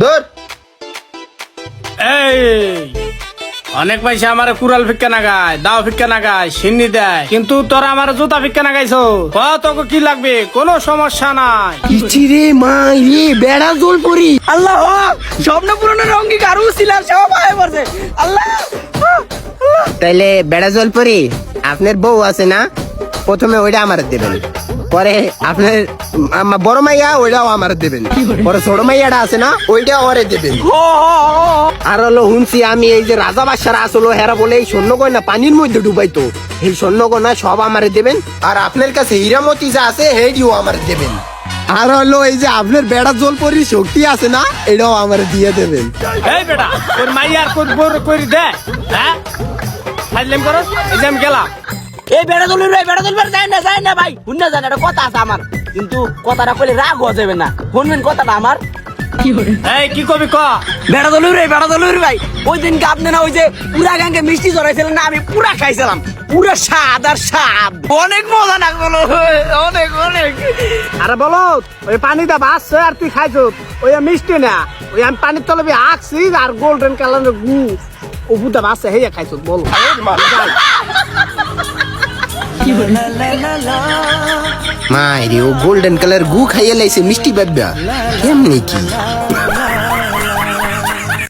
ধর। এই অনেক পয়সা আমার কুড়াল ফিক্কা না গায় দাও ফিক্কা না গায় সিন্নি দেয়। কিন্তু তোরা আমার জুতা ফিক্কা না গাইছো তোকে কি লাগবে? কোনো সমস্যা নাই। ইচি রে মাই রে বেড়া জল পরি আল্লাহ স্বপ্ন পূরণের অঙ্গীকার উছিলার সব আয় পড়ছে। আল্লাহ তাইলে বেড়া জল পরি আপনার বউ আছে না? প্রথমে ওইটা আমার দেবেন। পরে আপনার আমার বড় মাইয়া ওইটাও আমার দেবেন। পরে ছোট মাইয়াটা আছে না ওইটা ওরে দেবেন। আর হলো শুনছি আমি এই যে রাজা বাদশারা আসলো হেরা বলে এই স্বর্ণ গয়না পানির মধ্যে ডুবাইতো। এই স্বর্ণ গয়না সব আমারে দেবেন। আর আপনার কাছে হীরামতি যা আছে হেডিও আমার দেবেন। আর হলো এই যে আপনার বেড়া জল পরি শক্তি আছে না এটাও আমার দিয়ে দেবেন। এই বেটা তোর মাইয়ার বড় করি দে হ্যাঁ? ফাইলাম করো আমি গেলাম। এই বেড়া দলের ভাই বেড়া দলের যাই না যাই না ভাই। শুননা জান একটা কথা আছে আমার। কিন্তু কথাটা কইলে রাগ হওয়া যাবে না। শুনবেন কথাটা আমার। এই কি কবি ক? বেড়া দলুর ভাই বেড়া দলুর ভাই। ওই দিনকে আপনি না ওই যে পুরা গাঙ্গে মিষ্টি জড়াইছিলেন না আমি পুরা খাইছিলাম। পুরা স্বাদ আর স্বাদ। অনেক মজা লাগল অনেক অনেক। আরে বলো ওই পানিটা বাসছে আর তুই খাইছো। ওই মিষ্টি না ওই আমি পানির তলে আঁকছি আর গোল্ডেন কালারের গু ও বুদা বাসছে হেয়া খাইছো বলো। মায়েরি ও গোল্ডেন কালার গু খাইয়ে লাইছে মিষ্টি বাব্বা কেমনি কি?